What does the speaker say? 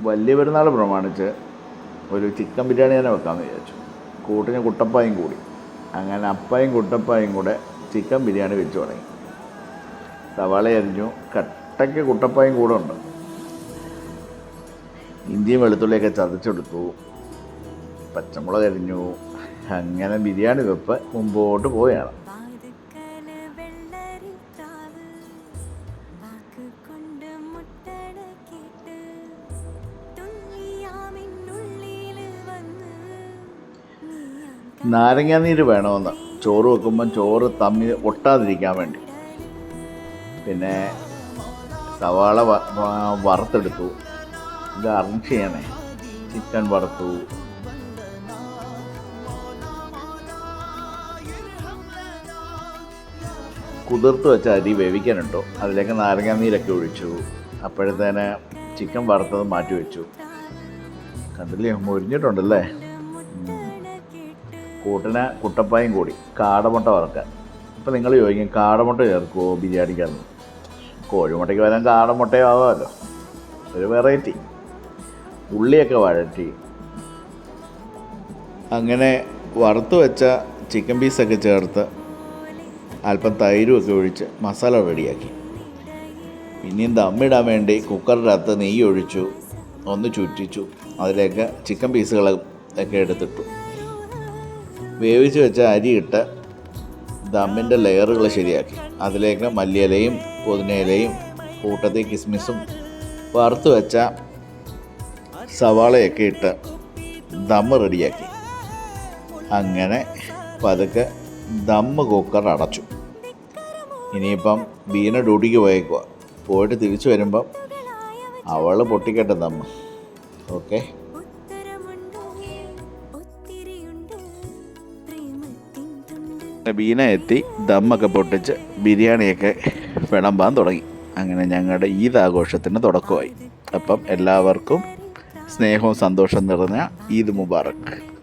വലിയ പെരുന്നാൾ പ്രമാണിച്ച് ഒരു ചിക്കൻ ബിരിയാണി തന്നെ വെക്കാമെന്ന് വിചാരിച്ചു. കൂട്ടിന് കുട്ടപ്പായും കൂടി. അങ്ങനെ അപ്പായും കുട്ടപ്പായും കൂടെ ചിക്കൻ ബിരിയാണി വെച്ച് തുടങ്ങി. സവാള അരിഞ്ഞു കട്ടയ്ക്ക് കുട്ടപ്പായും കൂടെ ഉണ്ട്. ഇഞ്ചിയും വെളുത്തുള്ളിയൊക്കെ ചതച്ചെടുത്തു. പച്ചമുളക് അരിഞ്ഞു അങ്ങനെ ബിരിയാണി വെപ്പ് മുമ്പോട്ട് പോവുകയാണ്. നാരങ്ങാനീര് വേണമെന്ന്. ചോറ് വെക്കുമ്പം ചോറ് തമ്മിൽ ഒട്ടാതിരിക്കാൻ വേണ്ടി. പിന്നെ സവാള വറുത്തെടുത്തു. ഇത് അറേഞ്ച് ചെയ്യണേ. ചിക്കൻ വറുത്തു. കുതിർത്ത് വെച്ച അരി വേവിക്കാനുണ്ടോ? അതിലേക്ക് നാരങ്ങാനീരൊക്കെ ഒഴിച്ചു. അപ്പോഴത്തേന് ചിക്കൻ വറുത്തത് മാറ്റി വെച്ചു. കണ്ടില്ലേ? മുരിഞ്ഞിട്ടുണ്ടല്ലേ? കൂട്ടിന് കുട്ടപ്പായും കൂടി കാടമുട്ട വറക്കാൻ ഇപ്പം നിങ്ങൾ ചോദിക്കും കാടമുട്ട ചേർക്കുമോ ബിരിയാണിക്കാന്ന് കോഴിമുട്ടയ്ക്ക് വരാൻ കാടമുട്ടയോ ആവാമല്ലോ ഒരു വെറൈറ്റി ഉള്ളിയൊക്കെ വഴറ്റി. അങ്ങനെ വറുത്ത് വെച്ച ചിക്കൻ പീസൊക്കെ ചേർത്ത് അല്പം തൈരും ഒക്കെ ഒഴിച്ച് മസാല റെഡിയാക്കി. പിന്നെയും ദമ്മിടാൻ വേണ്ടി കുക്കറിനകത്ത് നെയ്യ് ഒഴിച്ചു ഒന്ന് ചുറ്റിച്ചു. അതിലേക്ക് ചിക്കൻ പീസുകളൊക്കെ എടുത്തിട്ടു. വേവിച്ച് വെച്ച അരിയിട്ട് ദമ്മിന്റെ ലെയറുകൾ ശരിയാക്കി. അതിലേക്ക് മല്ലിയിലയും പുതിനയിലയും കൂട്ടത്തി കിസ്മിസും വറുത്ത് വെച്ച സവാളയൊക്കെ ഇട്ട് ദമ്മ് റെഡിയാക്കി. അങ്ങനെ പതുക്കെ ദമ്മ് കുക്കർ അടച്ചു. ഇനിയിപ്പം ബീന ഡ്യൂട്ടിക്ക് പോയേക്കുക പോയിട്ട് തിരിച്ചു വരുമ്പം അവൾ പൊട്ടിക്കട്ടെ ദമ്മ് ഓക്കെ? ബീന എത്തി ദമ്മൊക്കെ പൊട്ടിച്ച് ബിരിയാണിയൊക്കെ വിളമ്പാൻ തുടങ്ങി. അങ്ങനെ ഞങ്ങളുടെ ഈദ് ആഘോഷത്തിന് തുടക്കമായി. അപ്പം എല്ലാവർക്കും സ്നേഹവും സന്തോഷം നിറഞ്ഞ ഈദ് മുബാറക്ക്